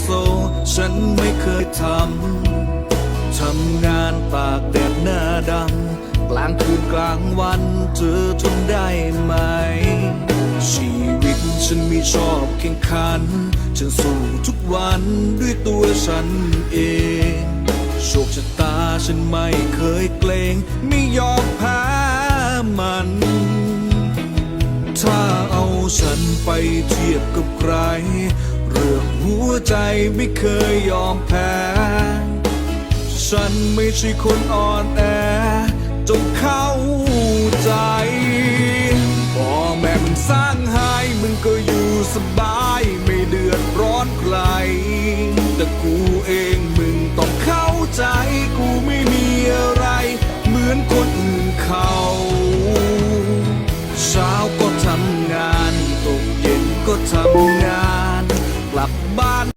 โซ ฉันไม่เคยทำ ทำงานตากแดดหน้าดำ กลางคืนกลางวันเธอทนได้ไหม ชีวิตฉันม่ชอบแข่งขัน ฉันสู้ทุกวันด้วยตัวฉันเอง โชคชะตาฉันไม่เคยเกรงไม่ยอมแพ้มันถ้าเอาฉันไปเทียบกับใคร หัวใจไม่เคยยอมแพ้ ฉันไม่ใช่คนอ่อนแอจงเข้าใจพ่อแม่มึงสร้างให้มึงก็อยู่สบายไม่เดือดร้อนใคร แต่กูเองมึงต้องเข้าใจกูไม่มีอะไร เหมือนคนอื่นเขาเช้าก็ทำงานตกเย็นก็ทำงานับบ้าน